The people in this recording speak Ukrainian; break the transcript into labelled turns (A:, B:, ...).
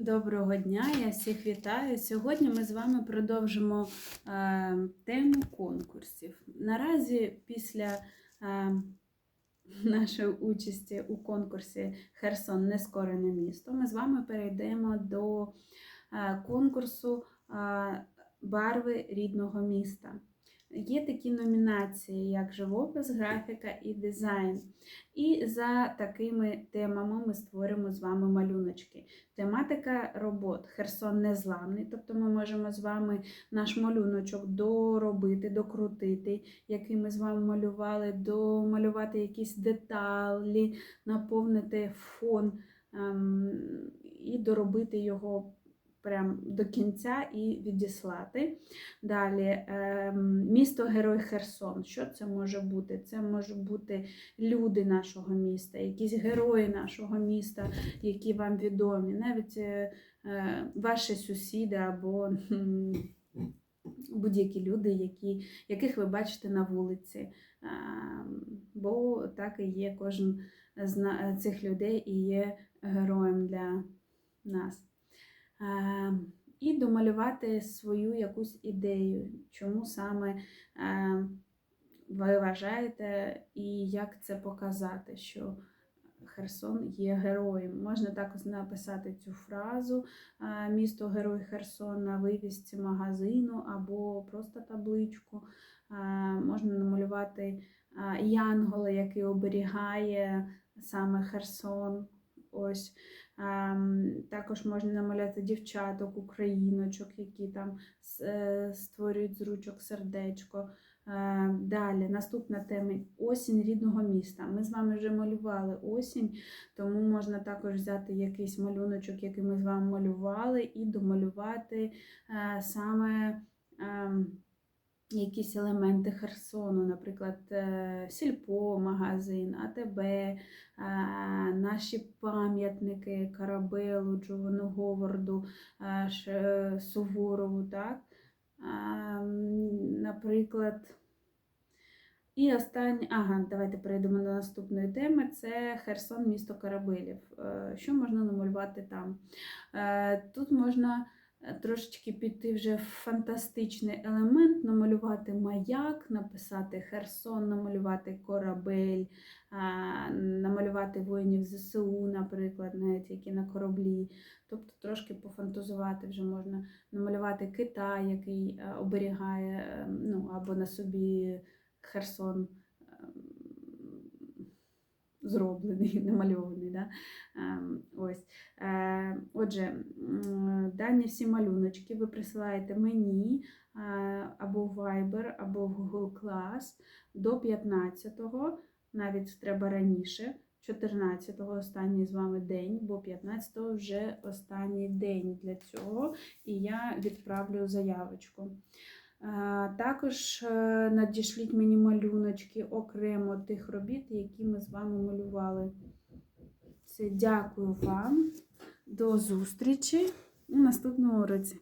A: Доброго дня, я всіх вітаю. Сьогодні ми з вами продовжимо е, тему конкурсів. Наразі після е, нашої участі у конкурсі Херсон Нескорене місто ми з вами перейдемо до е, конкурсу е, Барви рідного міста. Є такі номінації, як живопис, графіка і дизайн. І за такими темами ми створимо з вами малюночки. Тематика робот Херсон незламний, тобто ми можемо з вами наш малюночок доробити, докрутити, який ми з вами малювали, домалювати якісь деталі, наповнити фон ем, і доробити його прям до кінця і відіслати. Далі ем, місто Герой Херсон. Що це може бути? Це можуть бути люди нашого міста, якісь герої нашого міста, які вам відомі, навіть е, е, ваші сусіди або будь-які люди, які, яких ви бачите на вулиці. Ем, Бо так і є кожен з цих людей і є героєм для нас. Е, І домалювати свою якусь ідею, чому саме е, ви вважаєте і як це показати, що Херсон є героєм. Можна також написати цю фразу е, Місто Герой Херсон на вивісці магазину або просто табличку. Е, Можна намалювати е, Янгола, який оберігає саме Херсон. Ось. Ем, Також можна намаляти дівчаток, україночок, які там е, створюють з ручок сердечко. Е, Далі, наступна тема осінь рідного міста. Ми з вами вже малювали осінь, тому можна також взяти якийсь малюночок, який ми з вами малювали, і домалювати е, саме. Якісь елементи Херсону, наприклад, е, сільпо, магазин, АТБ, е, наші пам'ятники Карабелу, Джовану Говарду, е, Суворову, так? Наприклад, і останнє, ага, давайте перейдемо до наступної теми. Це Херсон, місто корабелів. Е, Що можна намалювати там? Тут можна трошечки піти вже в фантастичний елемент, намалювати маяк, написати Херсон, намалювати корабель, намалювати воїнів ЗСУ, наприклад, навіть які на кораблі. Тобто трошки пофантазувати вже можна намалювати Китай, який е, оберігає е, ну, або на собі Херсон зроблений, намальований. Да? Ем, Ось. Е, Отже, дані всі малюночки ви присилаєте мені або в Viber, або в Google Class до 15-го, навіть треба раніше. 14-го останній з вами день, бо 15-го вже останній день для цього, і я відправлю заявочку. Також е, надішліть мені малюночки окремо тих робіт, які ми з вами малювали. Все, дякую вам. До зустрічі у наступному уроці.